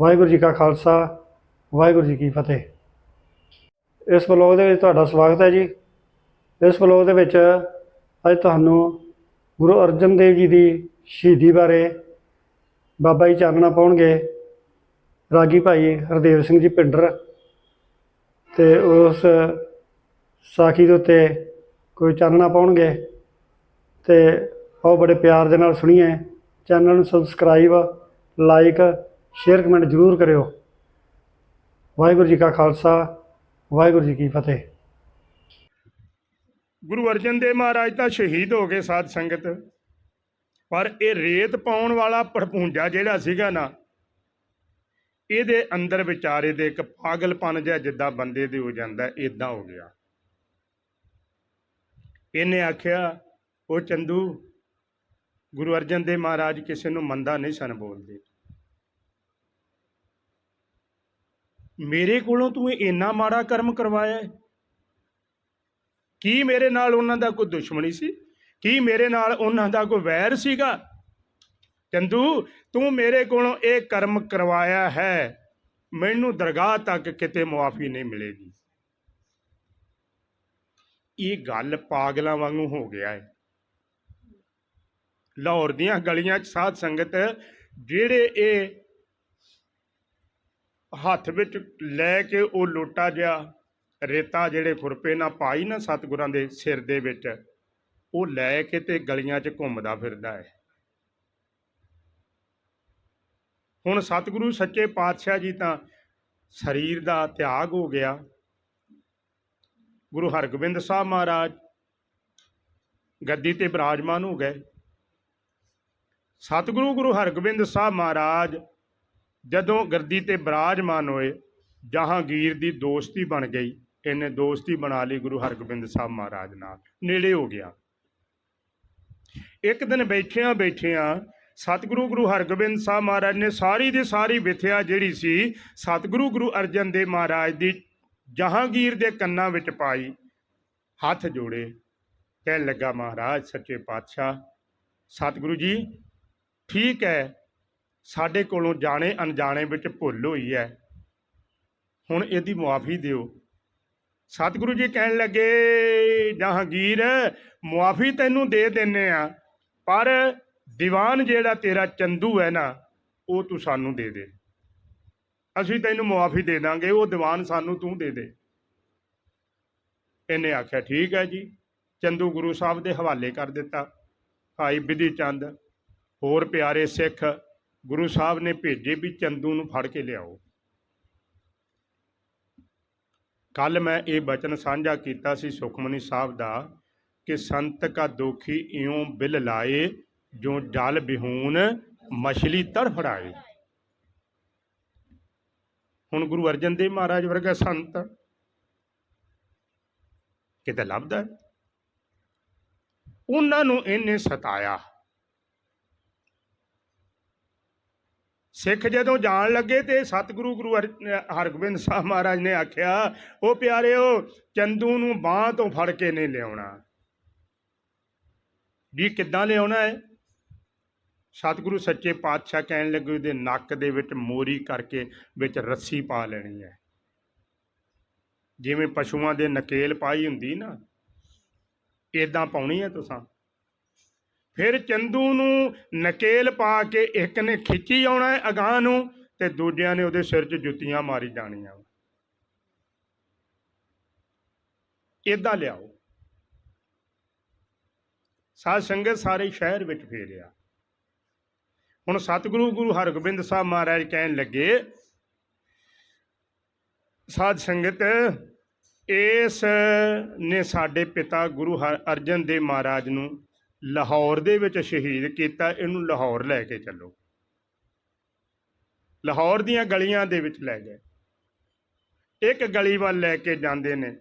ਵਾਹਿਗੁਰੂ ਜੀ ਕਾ ਖਾਲਸਾ, ਵਾਹਿਗੁਰੂ ਜੀ ਕੀ ਫਤਿਹ। ਇਸ ਬਲੌਗ ਦੇ ਵਿੱਚ ਤੁਹਾਡਾ ਸਵਾਗਤ ਹੈ ਜੀ। ਇਸ ਬਲੌਗ ਦੇ ਵਿੱਚ ਅੱਜ ਤੁਹਾਨੂੰ ਗੁਰੂ ਅਰਜਨ ਦੇਵ ਜੀ ਦੀ ਸ਼ਹੀਦੀ ਬਾਰੇ ਬਾਬਾ ਜੀ ਚਾਨਣਾ ਪਾਉਣਗੇ। ਰਾਗੀ ਭਾਈ ਹਰਦੇਵ ਸਿੰਘ ਜੀ ਪਿੰਡਰ ਤੇ ਉਸ ਸਾਖੀ ਦੇ ਉੱਤੇ ਕੋਈ ਚਾਨਣਾ ਪਾਉਣਗੇ। ਤੇ ਉਹ ਬੜੇ ਪਿਆਰ ਦੇ ਨਾਲ ਸੁਣੀਏ। ਚੈਨਲ ਨੂੰ ਸਬਸਕ੍ਰਾਈਬ, ਲਾਈਕ ਸ਼ੇਅਰ ਕਮੈਂਟ ਜ਼ਰੂਰ ਕਰਿਓ। ਵਾਹਿਗੁਰੂ ਜੀ ਕਾ ਖਾਲਸਾ, ਵਾਹਿਗੁਰੂ ਜੀ ਕੀ ਫਤਿਹ। ਗੁਰੂ ਅਰਜਨ ਦੇਵ ਮਹਾਰਾਜ ਤਾਂ ਸ਼ਹੀਦ ਹੋ ਗਏ ਸਾਧ ਸੰਗਤ। ਪਰ ਇਹ ਰੇਤ ਪਾਉਣ ਵਾਲਾ ਭੜਪੂੰਜਾ ਜਿਹੜਾ ਸੀਗਾ ਨਾ, ਇਹਦੇ ਅੰਦਰ ਵਿਚਾਰੇ ਦੇ ਇੱਕ ਪਾਗਲਪਨ ਜਿਹਾ ਜਿੱਦਾਂ ਬੰਦੇ ਦੇ ਹੋ ਜਾਂਦਾ ਇਦਾਂ ਹੋ ਗਿਆ। ਇਹਨੇ ਆਖਿਆ, ਉਹ ਚੰਦੂ, ਗੁਰੂ ਅਰਜਨ ਦੇਵ ਮਹਾਰਾਜ ਕਿਸੇ ਨੂੰ ਮੰਦਾ ਨਹੀਂ ਸਨ ਬੋਲਦੇ। ਮੇਰੇ ਕੋਲੋਂ ਤੂੰ ਇੰਨਾ ਮਾੜਾ ਕਰਮ ਕਰਵਾਇਆ ਹੈ? ਕੀ ਮੇਰੇ ਨਾਲ ਉਹਨਾਂ ਦਾ ਕੋਈ ਦੁਸ਼ਮਣੀ ਸੀ? ਕੀ ਮੇਰੇ ਨਾਲ ਉਹਨਾਂ ਦਾ ਕੋਈ ਵੈਰ ਸੀਗਾ? ਚੰਦੂ, ਤੂੰ ਮੇਰੇ ਕੋਲੋਂ ਇਹ ਕਰਮ ਕਰਵਾਇਆ ਹੈ। ਮੈਨੂੰ ਦਰਗਾਹ ਤੱਕ ਕਿਤੇ ਮੁਆਫੀ ਨਹੀਂ ਮਿਲੇਗੀ। ਇਹ ਗੱਲ ਪਾਗਲਾਂ ਵਾਂਗੂ ਹੋ ਗਿਆ ਹੈ। ਲਾਹੌਰ ਦੀਆਂ ਗਲੀਆਂ 'ਚ ਸਾਧ ਸੰਗਤ ਜਿਹੜੇ ਇਹ ਹੱਥ ਵਿੱਚ ਲੈ ਕੇ ਉਹ ਲੋਟਾ ਜਿਹਾ, ਰੇਤਾ ਜਿਹੜੇ ਖੁਰਪੇ ਨਾਲ ਪਾਈ ਨਾ ਸਤਿਗੁਰਾਂ ਦੇ ਸਿਰ ਦੇ ਵਿੱਚ, ਉਹ ਲੈ ਕੇ ਤੇ ਗਲੀਆਂ 'ਚ ਘੁੰਮਦਾ ਫਿਰਦਾ ਹੈ। ਹੁਣ ਸਤਿਗੁਰੂ ਸੱਚੇ ਪਾਤਸ਼ਾਹ ਜੀ ਤਾਂ ਸਰੀਰ ਦਾ ਤਿਆਗ ਹੋ ਗਿਆ। ਗੁਰੂ ਹਰਗੋਬਿੰਦ ਸਾਹਿਬ ਮਹਾਰਾਜ ਗੱਦੀ ਤੇ ਬਿਰਾਜਮਾਨ ਹੋ ਗਏ। ਸਤਿਗੁਰੂ ਗੁਰੂ ਹਰਗੋਬਿੰਦ ਸਾਹਿਬ ਮਹਾਰਾਜ ਜਦੋਂ ਗਰਦੀ ਤੇ ਬਿਰਾਜਮਾਨ ਹੋਏ, ਜਹਾਂਗੀਰ ਦੀ ਦੋਸਤੀ ਬਣ ਗਈ। ਇਹਨੇ ਦੋਸਤੀ ਬਣਾ ਲਈ ਗੁਰੂ ਹਰਗੋਬਿੰਦ ਸਾਹਿਬ ਮਹਾਰਾਜ ਨਾਲ। ਨੇੜੇ ਹੋ ਗਿਆ। ਇੱਕ ਦਿਨ ਬੈਠਿਆਂ ਬੈਠਿਆਂ ਸਤਿਗੁਰੂ ਗੁਰੂ ਹਰਗੋਬਿੰਦ ਸਾਹਿਬ ਮਹਾਰਾਜ ਨੇ ਸਾਰੀ ਦੀ ਸਾਰੀ ਵਿਥਿਆ ਜਿਹੜੀ ਸੀ, ਸਤਿਗੁਰੂ ਗੁਰੂ ਅਰਜਨ ਦੇਵ ਮਹਾਰਾਜ ਦੀ ਜਹਾਂਗੀਰ ਦੇ ਕੰਨਾਂ ਵਿੱਚ ਪਾਈ, ਹੱਥ ਜੋੜੇ। ਕਹਿਣ ਲੱਗਾ, ਮਹਾਰਾਜ, ਸੱਚੇ ਪਾਤਸ਼ਾਹ, ਸਤਿਗੁਰੂ ਜੀ, ਠੀਕ ਹੈ ਸਾਡੇ ਕੋਲੋਂ ਜਾਣੇ ਅਣਜਾਣੇ ਵਿੱਚ ਭੁੱਲ ਹੋਈ ਹੈ। ਹੁਣ ਇਹਦੀ ਮੁਆਫੀ ਦਿਓ। ਸਤਿਗੁਰੂ ਜੀ ਕਹਿਣ ਲੱਗੇ, ਜਹਾਂਗੀਰ, ਮੁਆਫੀ ਤੈਨੂੰ ਦੇ ਦਿੰਨੇ ਆ, ਪਰ ਦੀਵਾਨ ਜਿਹੜਾ ਤੇਰਾ ਚੰਦੂ ਹੈ ਨਾ, ਉਹ ਤੂੰ ਸਾਨੂੰ ਦੇ ਦੇ। ਅਸੀਂ ਤੈਨੂੰ ਮੁਆਫੀ ਦੇ ਦਾਂਗੇ, ਉਹ ਦੀਵਾਨ ਸਾਨੂੰ ਤੂੰ ਦੇ ਦੇ। ਇਹਨੇ ਆਖਿਆ, ਠੀਕ ਹੈ ਜੀ। ਚੰਦੂ ਗੁਰੂ ਸਾਹਿਬ ਦੇ ਹਵਾਲੇ ਕਰ ਦਿੱਤਾ। ਭਾਈ ਬਿਧੀ ਚੰਦ ਹੋਰ ਪਿਆਰੇ ਸਿੱਖ ਗੁਰੂ ਸਾਹਿਬ ਨੇ ਭੇਜੇ ਵੀ ਚੰਦੂ ਨੂੰ ਫੜ ਕੇ ਲਿਆਓ। ਕੱਲ ਮੈਂ ਇਹ ਬਚਨ ਸਾਂਝਾ ਕੀਤਾ ਸੀ ਸੁਖਮਨੀ ਸਾਹਿਬ ਦਾ ਕਿ ਸੰਤ ਕਾ ਦੋਖੀ ਇਉਂ ਬਿਲ ਲਾਏ, ਜੋ ਜਲ ਬਿਹੂਨ ਮਛਲੀ ਤੜਫੜਾਏ। ਹੁਣ ਗੁਰੂ ਅਰਜਨ ਦੇਵ ਮਹਾਰਾਜ ਵਰਗਾ ਸੰਤ ਕਿਤੇ ਲੱਭਦਾ ਉਹਨਾਂ ਨੂੰ ਇਹਨੇ ਸਤਾਇਆ। ਸਿੱਖ ਜਦੋਂ ਜਾਣ ਲੱਗੇ ਤੇ ਸਤਿਗੁਰੂ ਗੁਰੂ ਅਰ- ਹਰਗੋਬਿੰਦ ਸਾਹਿਬ ਮਹਾਰਾਜ ਨੇ ਆਖਿਆ, ਉਹ ਪਿਆਰਿਓ, ਚੰਦੂ ਨੂੰ ਬਾਹ ਤੋਂ ਫੜ ਕੇ ਨਹੀਂ ਲਿਆਉਣਾ। ਵੀ ਕਿੱਦਾਂ ਲਿਆਉਣਾ ਹੈ? ਸਤਿਗੁਰੂ ਸੱਚੇ ਪਾਤਸ਼ਾਹ ਕਹਿਣ ਲੱਗੇ, ਉਹਦੇ ਨੱਕ ਦੇ ਵਿੱਚ ਮੋਰੀ ਕਰਕੇ ਵਿੱਚ ਰੱਸੀ ਪਾ ਲੈਣੀ ਹੈ। ਜਿਵੇਂ ਪਸ਼ੂਆਂ ਦੇ ਨਕੇਲ ਪਾਈ ਹੁੰਦੀ ਨਾ ਇਦਾਂ ਪਾਉਣੀ ਹੈ ਤੁਸੀਂ? ਫਿਰ ਚੰਦੂ ਨੂੰ ਨਕੇਲ ਪਾ ਕੇ ਇੱਕ ਨੇ ਖਿੱਚੀ ਆਉਣਾ ਹੈ ਅਗਾਂਹ ਨੂੰ ਤੇ ਦੂਜਿਆਂ ਨੇ ਉਹਦੇ ਸਿਰ 'ਚ ਜੁੱਤੀਆਂ ਮਾਰੀ ਜਾਣੀਆਂ। ਇਦਾਂ ਲਿਆਓ। ਸਾਧ ਸੰਗਤ ਸਾਰੇ ਸ਼ਹਿਰ ਵਿੱਚ ਫੇਰਿਆ। ਹੁਣ ਸਤਿਗੁਰੂ ਗੁਰੂ ਹਰਗੋਬਿੰਦ ਸਾਹਿਬ ਮਹਾਰਾਜ ਕਹਿਣ ਲੱਗੇ, ਸਾਧ ਸੰਗਤ, ਇਸ ਨੇ ਸਾਡੇ ਪਿਤਾ ਗੁਰੂ ਹਰ ਅਰਜਨ ਦੇਵ ਮਹਾਰਾਜ ਨੂੰ ਲਾਹੌਰ ਦੇ ਵਿੱਚ ਸ਼ਹੀਦ ਕੀਤਾ, ਇਹਨੂੰ ਲਾਹੌਰ ਲੈ ਕੇ ਚੱਲੋ। ਲਾਹੌਰ ਦੀਆਂ ਗਲੀਆਂ ਦੇ ਵਿੱਚ ਲੈ ਗਏ। ਇੱਕ ਗਲੀ ਵੱਲ ਲੈ ਕੇ ਜਾਂਦੇ ਨੇ,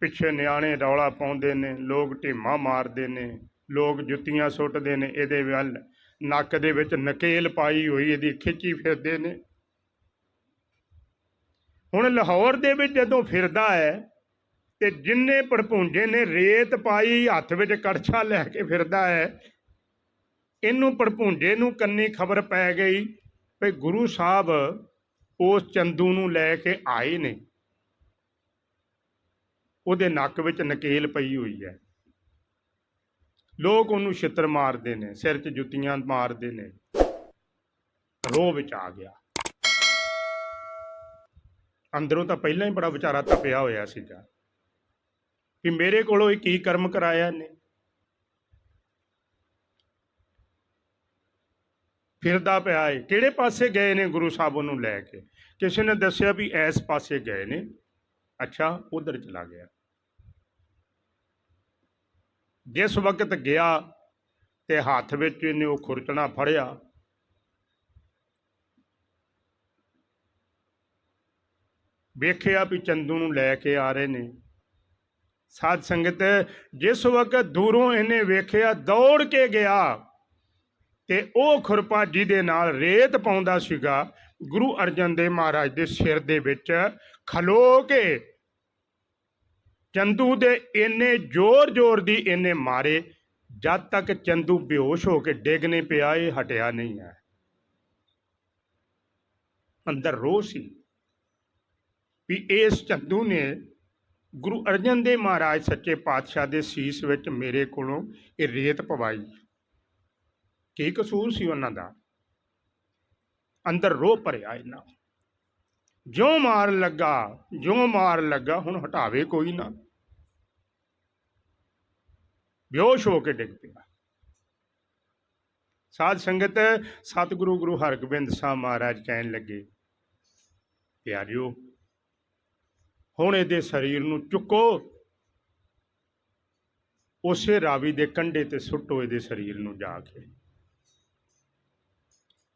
ਪਿੱਛੇ ਨਿਆਣੇ ਰੌਲਾ ਪਾਉਂਦੇ ਨੇ, ਲੋਕ ਢੀਮਾ ਮਾਰਦੇ ਨੇ, ਲੋਕ ਜੁੱਤੀਆਂ ਸੁੱਟਦੇ ਨੇ, ਇਹਦੇ ਵੱਲ ਨੱਕ ਦੇ ਵਿੱਚ ਨਕੇਲ ਪਾਈ ਹੋਈ, ਇਹਦੀ ਖਿੱਚੀ ਫਿਰਦੇ ਨੇ। ਹੁਣ ਲਾਹੌਰ ਦੇ ਵਿੱਚ ਜਦੋਂ ਫਿਰਦਾ ਹੈ ਤੇ ਜਿੰਨੇ ਪੜਪੂੰਜੇ ਨੇ, ਰੇਤ ਪਾਈ, ਹੱਥ ਵਿੱਚ ਕੜਛਾ ਲੈ ਕੇ ਫਿਰਦਾ ਹੈ, ਇਹਨੂੰ ਭੜਪੂੰਜੇ ਨੂੰ ਕੰਨੀ ਖਬਰ ਪੈ ਗਈ ਵੀ ਗੁਰੂ ਸਾਹਿਬ ਉਸ ਚੰਦੂ ਨੂੰ ਲੈ ਕੇ ਆਏ ਨੇ। ਉਹਦੇ ਨੱਕ ਵਿੱਚ ਨਕੇਲ ਪਈ ਹੋਈ ਹੈ। ਲੋਕ ਉਹਨੂੰ ਛਿੱਤਰ ਮਾਰਦੇ ਨੇ, ਸਿਰ 'ਚ ਜੁੱਤੀਆਂ ਮਾਰਦੇ ਨੇ। ਰੋਹ ਵਿੱਚ ਆ ਗਿਆ। ਅੰਦਰੋਂ ਤਾਂ ਪਹਿਲਾਂ ਹੀ ਬੜਾ ਵਿਚਾਰਾ ਤਪਿਆ ਹੋਇਆ ਸੀਗਾ। ਵੀ ਮੇਰੇ ਕੋਲੋਂ ਇਹ ਕੀ ਕਰਮ ਕਰਾਇਆ ਇਹਨੇ? ਫਿਰਦਾ ਪਿਆ ਏ। ਕਿਹੜੇ ਪਾਸੇ ਗਏ ਨੇ ਗੁਰੂ ਸਾਹਿਬ ਉਹਨੂੰ ਲੈ ਕੇ? ਕਿਸੇ ਨੇ ਦੱਸਿਆ ਵੀ ਇਸ ਪਾਸੇ ਗਏ ਨੇ। ਅੱਛਾ, ਉਧਰ ਚਲਾ ਗਿਆ। ਜਿਸ ਵਕਤ ਗਿਆ ਤੇ ਹੱਥ ਵਿੱਚ ਇਹਨੇ ਉਹ ਖੁਰਚਣਾ ਫੜਿਆ। ਵੇਖਿਆ ਵੀ ਚੰਦੂ ਨੂੰ ਲੈ ਕੇ ਆ ਰਹੇ ਨੇ। ਸਾਧ ਸੰਗਤ, ਜਿਸ ਵਕਤ ਦੂਰੋਂ ਇਹਨੇ ਵੇਖਿਆ, ਦੌੜ ਕੇ ਗਿਆ ਤੇ ਉਹ ਖੁਰਪਾ ਜਿਹਦੇ ਨਾਲ ਰੇਤ ਪਾਉਂਦਾ ਸੀਗਾ, ਗੁਰੂ ਅਰਜਨ ਦੇਵ ਮਹਾਰਾਜ ਦੇ ਸਿਰ ਦੇ ਵਿੱਚ ਖਲੋ ਕੇ ਚੰਦੂ ਦੇ ਇੰਨੇ ਜ਼ੋਰ-ਜ਼ੋਰ ਦੀ ਇਹਨੇ ਮਾਰੇ, ਜਦ ਤੱਕ ਚੰਦੂ ਬੇਹੋਸ਼ ਹੋ ਕੇ ਡਿੱਗਨੇ ਪਿਆ, ਇਹ ਹਟਿਆ ਨਹੀਂ ਹੈ। ਅੰਦਰ ਰੋਹ ਸੀ ਵੀ ਇਸ ਚੰਦੂ ਨੇ ਗੁਰੂ ਅਰਜਨ ਦੇਵ ਮਹਾਰਾਜ ਸੱਚੇ ਪਾਤਸ਼ਾਹ ਦੇ ਸੀਸ ਵਿੱਚ ਮੇਰੇ ਕੋਲੋਂ ਇਹ ਰੇਤ ਪਵਾਈ। ਕੀ ਕਸੂਰ ਸੀ ਉਹਨਾਂ ਦਾ? ਅੰਦਰ ਰੋਹ ਭਰਿਆ ਇਹਨਾਂ ਜਿਉਂ ਮਾਰ ਲੱਗਾ, ਜਿਉਂ ਮਾਰ ਲੱਗਾ, ਹੁਣ ਹਟਾਵੇ ਕੋਈ ਨਾ। ਬੇਹੋਸ਼ ਹੋ ਕੇ ਡਿੱਗ ਪਿਆ। ਸਾਧ ਸੰਗਤ, ਸਤਿਗੁਰੂ ਗੁਰੂ ਹਰਗੋਬਿੰਦ ਸਾਹਿਬ ਮਹਾਰਾਜ ਕਹਿਣ ਲੱਗੇ, ਪਿਆਰਿਓ ਹੁਣ ਇਹਦੇ ਸਰੀਰ ਨੂੰ ਚੁੱਕੋ। ਉਸੇ ਰਾਵੀ ਦੇ ਕੰਢੇ ਤੇ ਸੁੱਟੋ ਇਹਦੇ ਸਰੀਰ ਨੂੰ ਜਾ ਕੇ।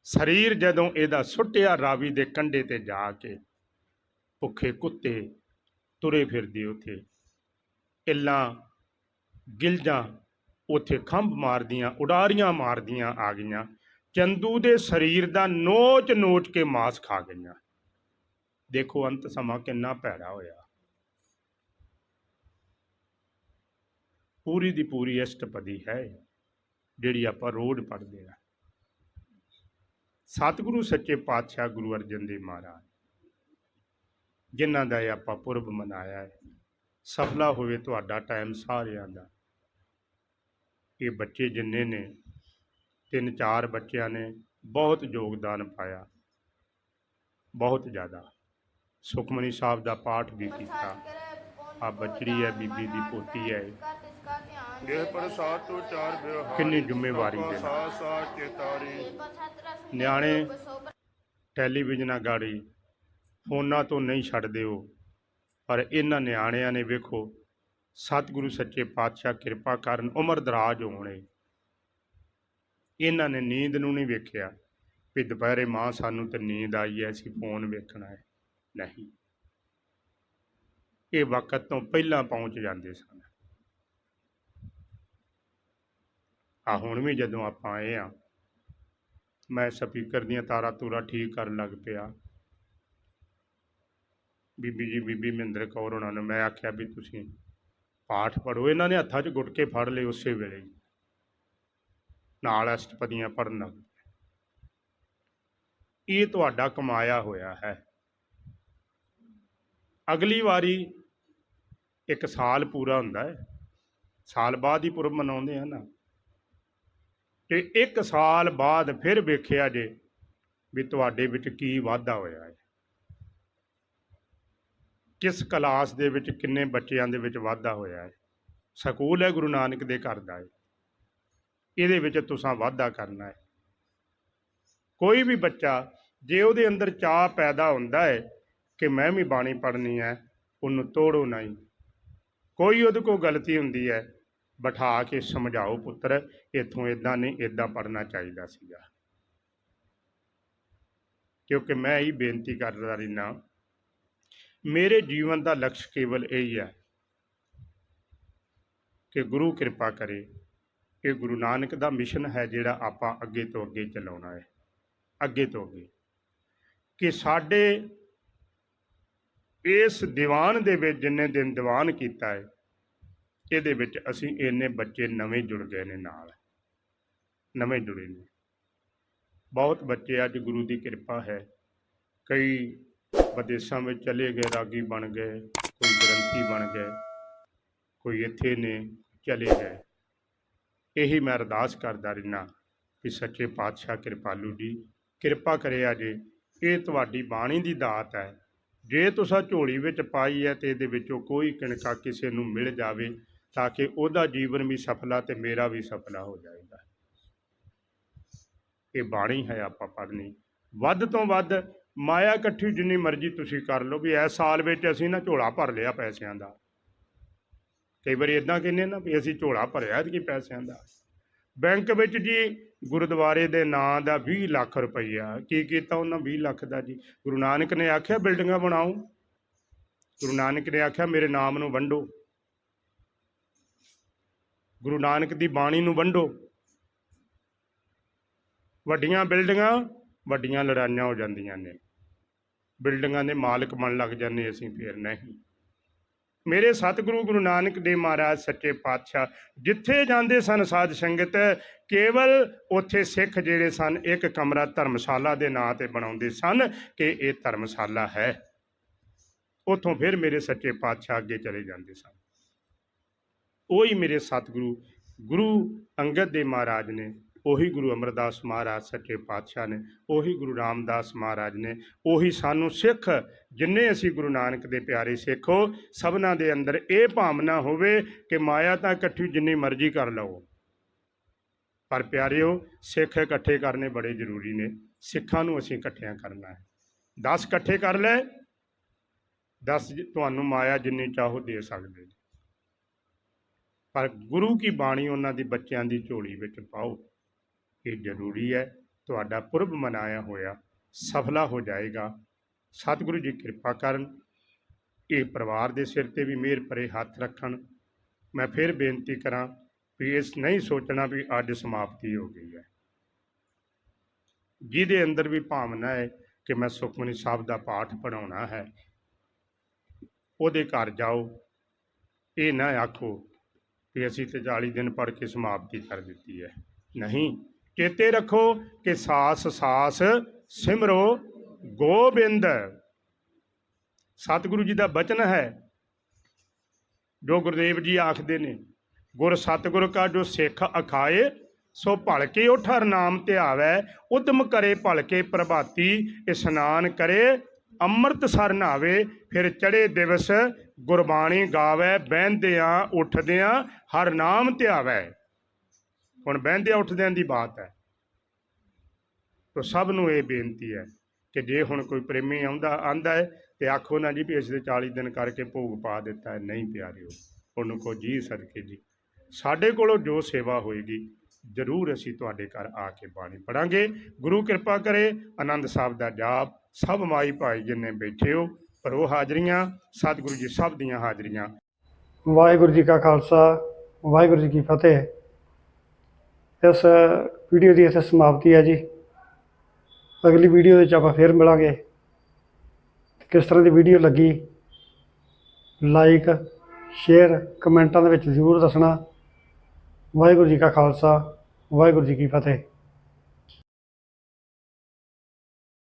ਸਰੀਰ ਜਦੋਂ ਇਹਦਾ ਸੁੱਟਿਆ ਰਾਵੀ ਦੇ ਕੰਢੇ ਤੇ ਜਾ ਕੇ, ਭੁੱਖੇ ਕੁੱਤੇ ਤੁਰੇ ਫਿਰਦੇ ਉਥੇ। ਇੱਲਾਂ, ਗਿਲਜਾਂ ਉਥੇ ਖੰਭ ਮਾਰਦੀਆਂ, ਉਡਾਰੀਆਂ ਮਾਰਦੀਆਂ ਆ ਗਈਆਂ। ਚੰਦੂ ਦੇ ਸਰੀਰ ਦਾ ਨੋਚ ਨੋਚ ਕੇ ਮਾਸ ਖਾ ਗਈਆਂ। ਦੇਖੋ ਅੰਤ ਸਮਾਂ ਕਿੰਨਾ ਭੈੜਾ ਹੋਇਆ। ਪੂਰੀ ਦੀ ਪੂਰੀ ਅਸ਼ਟਪਦੀ ਹੈ, ਜਿਹੜੀ ਆਪਾਂ ਰੋਡ ਪੜ੍ਹਦੇ ਆ ਸਤਿਗੁਰੂ ਸੱਚੇ ਪਾਤਸ਼ਾਹ ਗੁਰੂ ਅਰਜਨ ਦੇਵ ਮਹਾਰਾਜ, ਜਿਨ੍ਹਾਂ ਦਾ ਇਹ ਆਪਾਂ ਪੁਰਬ ਮਨਾਇਆ ਹੈ, ਸਫਲਾ ਹੋਵੇ ਤੁਹਾਡਾ ਟਾਈਮ ਸਾਰਿਆਂ ਦਾ। ਇਹ ਬੱਚੇ ਜਿੰਨੇ ਨੇ, ਤਿੰਨ ਚਾਰ ਬੱਚਿਆਂ ਨੇ ਬਹੁਤ ਯੋਗਦਾਨ ਪਾਇਆ, ਬਹੁਤ ਜ਼ਿਆਦਾ। ਸੁਖਮਨੀ ਸਾਹਿਬ ਦਾ ਪਾਠ ਵੀ ਕੀਤਾ। ਆ ਬੱਚੜੀ ਹੈ ਬੀਬੀ ਦੀ ਪੋਤੀ ਹੈ ਇਹ। ਪ੍ਰਸਾਦ ਤੋਂ ਚਾਰ ਵਿਵਹਾਰ ਕਿੰਨੀ ਜ਼ਿੰਮੇਵਾਰੀ ਦੇ ਨਾਲ। ਸਾ ਸਾ ਚੇਤਾਰੀ ਨਿਆਣੇ ਟੈਲੀਵਿਜ਼ਨਾਂ ਗਾੜੀ। ਫੋਨਾਂ ਤੋਂ ਨਹੀਂ ਛੱਡਦੇ ਹੋ ਪਰ ਇਹਨਾਂ ਨਿਆਣਿਆਂ ਨੇ ਵੇਖੋ ਸਤਿਗੁਰੂ ਸੱਚੇ ਪਾਤਸ਼ਾਹ ਕਿਰਪਾ ਕਰਨ ਉਮਰ ਦਰਾਜ ਹੋਣੇ। ਇਹਨਾਂ ਨੇ ਨੀਂਦ ਨੂੰ ਨਹੀਂ ਵੇਖਿਆ। ਵੀ ਦੁਪਹਿਰੇ ਮਾਂ ਸਾਨੂੰ ਤੇ ਨੀਂਦ ਆਈ ਐ ਅਸੀਂ ਫੋਨ ਵੇਖਣਾ ਹੈ ਨਹੀਂ। ਇਹ ਵਕਤ ਤੋਂ ਪਹਿਲਾਂ ਪਹੁੰਚ ਜਾਂਦੇ ਸਨ। ਆ ਹੁਣ ਵੀ ਜਦੋਂ ਆਪਾਂ ਆਏ ਆ ਮੈਂ ਸਪੀਕਰ ਦੀਆਂ ਤਾਰਾਂ ਤੂਰਾ ਠੀਕ ਕਰਨ ਲੱਗ ਪਿਆ। ਬੀਬੀ ਜੀ, ਬੀਬੀ ਮਹਿੰਦਰ ਕੌਰ ਉਹਨਾਂ ਨੂੰ ਮੈਂ ਆਖਿਆ ਵੀ ਤੁਸੀਂ ਪਾਠ ਪੜੋ ਇਹਨਾਂ ਨੇ ਹੱਥਾਂ 'ਚ ਗੁਟਕੇ ਫੜ ਲਏ ਉਸੇ ਵੇਲੇ ਹੀ। ਨਾਲ ਅਸ਼ਟਪਦੀਆਂ ਪੜਨ ਲੱਗ ਪਏ। ਇਹ ਤੁਹਾਡਾ ਕਮਾਇਆ ਹੋਇਆ ਹੈ। ਅਗਲੀ ਵਾਰੀ ਇੱਕ ਸਾਲ ਪੂਰਾ ਹੁੰਦਾ ਹੈ। ਸਾਲ ਬਾਅਦ ਹੀ ਪੁਰਬ ਮਨਾਉਂਦੇ ਆ ਨਾ ਤੇ ਇੱਕ ਸਾਲ ਬਾਅਦ ਫਿਰ ਵੇਖਿਆ ਜੇ ਵੀ ਤੁਹਾਡੇ ਵਿੱਚ ਕੀ ਵਾਧਾ ਹੋਇਆ ਹੈ। ਕਿਸ ਕਲਾਸ ਦੇ ਵਿੱਚ ਕਿੰਨੇ ਬੱਚਿਆਂ ਦੇ ਵਿੱਚ ਵਾਧਾ ਹੋਇਆ ਹੈ। ਸਕੂਲ ਹੈ ਗੁਰੂ ਨਾਨਕ ਦੇ ਘਰ ਦਾ ਹੈ ਇਹਦੇ ਵਿੱਚ ਤੁਸੀਂ ਵਾਧਾ ਕਰਨਾ ਹੈ। ਕੋਈ ਵੀ ਬੱਚਾ ਜੇ ਉਹਦੇ ਅੰਦਰ ਚਾਹ ਪੈਦਾ ਹੁੰਦਾ ਹੈ ਕਿ ਮੈਂ ਵੀ ਬਾਣੀ ਪੜ੍ਹਨੀ ਹੈ, ਉਹਨੂੰ ਤੋੜੋ ਨਹੀਂ। ਕੋਈ ਉਹਦੇ ਕੋਲ ਗਲਤੀ ਹੁੰਦੀ ਹੈ, ਬਿਠਾ ਕੇ ਸਮਝਾਓ ਪੁੱਤਰ, ਇੱਥੋਂ ਇਦਾਂ ਨਹੀਂ ਇਦਾਂ ਪੜ੍ਹਨਾ ਚਾਹੀਦਾ ਸੀਗਾ। ਕਿਉਂਕਿ ਮੈਂ ਹੀ ਬੇਨਤੀ ਕਰਦਾ ਰਹਿਣਾ ਮੇਰੇ ਜੀਵਨ ਦਾ ਲਕਸ਼ ਕੇਵਲ ਇਹੀ ਹੈ ਕਿ ਗੁਰੂ ਕਿਰਪਾ ਕਰੇ ਇਹ ਗੁਰੂ ਨਾਨਕ ਦਾ ਮਿਸ਼ਨ ਹੈ ਜਿਹੜਾ ਆਪਾਂ ਅੱਗੇ ਤੋਂ ਅੱਗੇ ਚਲਾਉਣਾ ਹੈ, ਅੱਗੇ ਤੋਂ ਅੱਗੇ। ਕਿ ਸਾਡੇ ਇਸ ਦੀਵਾਨ ਦੇ ਵਿੱਚ ਜਿੰਨੇ ਦਿਨ ਦੀਵਾਨ ਕੀਤਾ ਹੈ, ਇਹਦੇ ਵਿੱਚ ਅਸੀਂ ਇੰਨੇ ਬੱਚੇ ਨਵੇਂ ਜੁੜ ਗਏ ਨੇ ਨਾਲ। ਨਵੇਂ ਜੁੜੇ ਨੇ। ਬਹੁਤ ਬੱਚੇ ਅੱਜ ਗੁਰੂ ਦੀ ਕਿਰਪਾ ਹੈ। ਕਈ ਵਿਦੇਸ਼ਾਂ ਵਿੱਚ ਚਲੇ ਗਏ, ਰਾਗੀ ਬਣ ਗਏ, ਕੋਈ ਗ੍ਰੰਥੀ ਬਣ ਗਏ, ਕੋਈ ਇੱਥੇ ਨੇ, ਚਲੇ ਗਏ। ਇਹੀ ਮੈਂ ਅਰਦਾਸ ਕਰਦਾ ਰਹਿਣਾ ਕਿ ਸੱਚੇ ਪਾਤਸ਼ਾਹ ਕਿਰਪਾਲੂ ਜੀ, ਕਿਰਪਾ ਕਰਿਆ ਜੇ ਇਹ ਤੁਹਾਡੀ ਬਾਣੀ ਦੀ ਦਾਤ ਹੈ। ਜੇ ਤੁਸੀਂ ਝੋਲੀ ਵਿੱਚ ਪਾਈ ਹੈ ਤੇ ਇਹਦੇ ਵਿੱਚੋਂ ਕੋਈ ਕਿਣਕਾ ਕਿਸੇ ਨੂੰ ਮਿਲ ਜਾਵੇ ਤਾਂ ਕਿ ਉਹਦਾ ਜੀਵਨ ਵੀ ਸਫਲਾ ਤੇ ਮੇਰਾ ਵੀ ਸਫਲਾ ਹੋ ਜਾਏਗਾ। ਇਹ ਬਾਣੀ ਹੈ ਆਪਾਂ ਪੜ੍ਹਨੀ। ਵੱਧ ਤੋਂ ਵੱਧ ਮਾਇਆ ਇਕੱਠੀ ਜਿੰਨੀ ਮਰਜ਼ੀ ਤੁਸੀਂ ਕਰ ਲਓ ਵੀ ਇਸ ਸਾਲ ਵਿੱਚ ਅਸੀਂ ਨਾ ਝੋਲਾ ਭਰ ਲਿਆ ਪੈਸਿਆਂ ਦਾ। ਕਈ ਵਾਰੀ ਇਦਾਂ ਕਹਿੰਦੇ ਨਾ ਵੀ ਅਸੀਂ ਝੋਲਾ ਭਰਿਆ ਕਿ ਪੈਸਿਆਂ ਦਾ। ਬੈਂਕ ਵਿੱਚ ਜੀ ਗੁਰਦੁਆਰੇ ਦੇ ਨਾਂ ਦਾ 20 ਲੱਖ ਰੁਪਈਆ। ਕੀ ਕੀਤਾ ਉਹਨਾਂ 20 ਲੱਖ ਦਾ ਜੀ? ਗੁਰੂ ਨਾਨਕ ਨੇ ਆਖਿਆ, ਬਿਲਡਿੰਗਾਂ ਬਣਾਓ। ਗੁਰੂ ਨਾਨਕ ਨੇ ਆਖਿਆ, ਮੇਰੇ ਨਾਮ ਨੂੰ ਵੰਡੋ। ਗੁਰੂ ਨਾਨਕ ਦੀ ਬਾਣੀ ਨੂੰ ਵੰਡੋ। ਵੱਡੀਆਂ ਬਿਲਡਿੰਗਾਂ, ਵੱਡੀਆਂ ਲੜਾਈਆਂ ਹੋ ਜਾਂਦੀਆਂ ਨੇ। ਬਿਲਡਿੰਗਾਂ ਦੇ ਮਾਲਕ ਬਣ ਲੱਗ ਜਾਂਦੇ ਅਸੀਂ, ਫਿਰ ਨਹੀਂ। ਮੇਰੇ ਸਤਿਗੁਰੂ ਗੁਰੂ ਨਾਨਕ ਦੇਵ ਮਹਾਰਾਜ ਸੱਚੇ ਪਾਤਸ਼ਾਹ, ਜਿੱਥੇ ਜਾਂਦੇ ਸਨ ਸਾਧ ਸੰਗਤ, ਕੇਵਲ ਉੱਥੇ ਸਿੱਖ ਜਿਹੜੇ ਸਨ, ਇੱਕ ਕਮਰਾ ਧਰਮਸ਼ਾਲਾ ਦੇ ਨਾਂ ਤੇ ਬਣਾਉਂਦੇ ਸਨ ਕਿ ਇਹ ਧਰਮਸ਼ਾਲਾ ਹੈ। ਉੱਥੋਂ ਫਿਰ ਮੇਰੇ ਸੱਚੇ ਪਾਤਸ਼ਾਹ ਅੱਗੇ ਚਲੇ ਜਾਂਦੇ ਸਨ। ਉਹੀ ਮੇਰੇ ਸਤਿਗੁਰੂ ਗੁਰੂ ਅੰਗਦ ਦੇਵ ਮਹਾਰਾਜ ਨੇ ਉਹੀ ਗੁਰੂ ਅਮਰਦਾਸ ਮਹਾਰਾਜ ਸੱਚੇ ਪਾਤਸ਼ਾਹ ਨੇ, ਉਹੀ ਗੁਰੂ ਰਾਮਦਾਸ ਮਹਾਰਾਜ ਨੇ, ਉਹੀ ਸਾਨੂੰ ਸਿੱਖ, ਜਿੰਨੇ ਅਸੀਂ ਗੁਰੂ ਨਾਨਕ ਦੇ ਪਿਆਰੇ ਸਿੱਖੋ ਸਭਨਾਂ ਦੇ ਅੰਦਰ ਇਹ ਭਾਵਨਾ ਹੋਵੇ ਕਿ ਮਾਇਆ ਤਾਂ ਇਕੱਠੀ ਜਿੰਨੀ ਮਰਜ਼ੀ ਕਰ ਲਓ ਪਰ ਪਿਆਰਿਓ, ਸਿੱਖ ਇਕੱਠੇ ਕਰਨੇ ਬੜੇ ਜ਼ਰੂਰੀ ਨੇ। ਸਿੱਖਾਂ ਨੂੰ ਅਸੀਂ ਇਕੱਠਿਆਂ ਕਰਨਾ ਹੈ। 10 ਇਕੱਠੇ ਕਰ ਲੈ। 10 ਤੁਹਾਨੂੰ ਮਾਇਆ ਜਿੰਨੀ ਚਾਹੋ ਦੇ ਸਕਦੇ। ਨੇ। ਪਰ ਗੁਰੂ ਕੀ ਬਾਣੀ ਉਹਨਾਂ ਦੀ ਬੱਚਿਆਂ ਦੀ ਝੋਲੀ ਵਿੱਚ ਪਾਓ। ਇਹ ਜ਼ਰੂਰੀ ਹੈ ਤੁਹਾਡਾ ਪੁਰਬ ਮਨਾਇਆ ਹੋਇਆ ਸਫਲਾ ਹੋ ਜਾਏਗਾ। ਸਤਿਗੁਰੂ ਜੀ ਕਿਰਪਾ ਕਰਨ, ਇਹ ਪਰਿਵਾਰ ਦੇ ਸਿਰ ਤੇ ਵੀ ਮਿਹਰ ਭਰੇ ਹੱਥ ਰੱਖਣ। ਮੈਂ ਫਿਰ ਬੇਨਤੀ ਕਰਾਂ ਵੀ ਇਸ ਨਹੀਂ ਸੋਚਣਾ ਵੀ ਅੱਜ ਸਮਾਪਤੀ ਹੋ ਗਈ ਹੈ। ਜਿਹਦੇ ਅੰਦਰ ਵੀ ਭਾਵਨਾ ਹੈ ਕਿ ਮੈਂ ਸੁਖਮਨੀ ਸਾਹਿਬ ਦਾ ਪਾਠ ਪੜਾਉਣਾ ਹੈ, ਉਹਦੇ ਘਰ ਜਾਓ। ਇਹ ਨਾ ਆਖੋ ਕਿ ਅਸੀਂ ਤੇ 40 ਦਿਨ ਪੜ੍ਹ ਕੇ ਸਮਾਪਤੀ ਕਰ ਦਿੱਤੀ ਹੈ। ਨਹੀਂ ਚੇਤੇ ਰੱਖੋ ਕਿ ਸਾਸ ਸਾਸ ਸਿਮਰੋ ਗੋਬਿੰਦ। ਸਤਿਗੁਰੂ ਜੀ ਦਾ ਬਚਨ ਹੈ, ਜੋ ਗੁਰਦੇਵ ਜੀ ਆਖਦੇ ਨੇ, ਗੁਰ ਸਤਿਗੁਰ ਕਾ ਜੋ ਸਿੱਖ ਅਖਾਏ, ਸੋ ਭਲਕੇ ਉਠ ਹਰ ਨਾਮ ਧਿਆਵੈ ਉਦਮ ਕਰੇ ਭਲਕੇ ਪ੍ਰਭਾਤੀ, ਇਸ਼ਨਾਨ ਕਰੇ, ਅੰਮ੍ਰਿਤ ਸਰ ਨਾਵੇ, ਫਿਰ ਚੜੇ ਦਿਵਸ ਗੁਰਬਾਣੀ ਗਾਵੇ, ਬਹਿੰਦਿਆਂ, ਉੱਠਦਿਆਂ ਹਰ ਨਾਮ ਧਿਆਵੈ ਹੁਣ ਬਹਿੰਦਿਆਂ ਉੱਠਦਿਆਂ ਦੀ ਬਾਤ ਹੈ। ਤੋ ਸਭ ਨੂੰ ਇਹ ਬੇਨਤੀ ਹੈ ਕਿ ਜੇ ਹੁਣ ਕੋਈ ਪ੍ਰੇਮੀ ਆਉਂਦਾ, ਆਂਦਾ ਹੈ ਤੇ ਆਖੋ ਨਾ ਜੀ ਵੀ ਇਸ ਦੇ 40 ਦਿਨ ਕਰਕੇ ਭੋਗ ਪਾ ਦਿੱਤਾ ਹੈ। ਨਹੀਂ ਪਿਆਰਿਓ, ਉਹਨੂੰ ਕੋ ਜੀ ਸਦਕੇ ਜੀ, ਸਾਡੇ ਕੋਲੋਂ ਜੋ ਸੇਵਾ ਹੋਏਗੀ, ਜ਼ਰੂਰ ਅਸੀਂ ਤੁਹਾਡੇ ਘਰ ਆ ਕੇ ਬਾਣੀ ਪੜਾਂਗੇ। ਗੁਰੂ ਕਿਰਪਾ ਕਰੇ, ਆਨੰਦ ਸਾਹਿਬ ਦਾ ਜਾਪ, ਸਭ ਮਾਈ ਭਾਈ ਜਿੰਨੇ ਬੈਠੇ ਹੋ ਭਰੋ ਹਾਜ਼ਰੀਆਂ, ਸਤਿਗੁਰੂ ਜੀ ਸਭ ਦੀਆਂ ਹਾਜ਼ਰੀਆਂ। ਵਾਹਿਗੁਰੂ ਜੀ ਕਾ ਖਾਲਸਾ, ਵਾਹਿਗੁਰੂ ਜੀ ਕੀ ਫਤਿਹ। ਇਸ ਵੀਡੀਓ ਦੀ ਇੱਥੇ ਸਮਾਪਤੀ ਹੈ ਜੀ। ਅਗਲੀ ਵੀਡੀਓ ਵਿੱਚ ਆਪਾਂ ਫੇਰ ਮਿਲਾਂਗੇ। ਕਿਸ ਤਰ੍ਹਾਂ ਦੀ ਵੀਡੀਓ ਲੱਗੀ ਲਾਈਕ ਸ਼ੇਅਰ ਕਮੈਂਟਾਂ ਦੇ ਵਿੱਚ ਜ਼ਰੂਰ ਦੱਸਣਾ। ਵਾਹਿਗੁਰੂ ਜੀ ਕਾ ਖਾਲਸਾ, ਵਾਹਿਗੁਰੂ ਜੀ ਕੀ ਫਤਿਹ।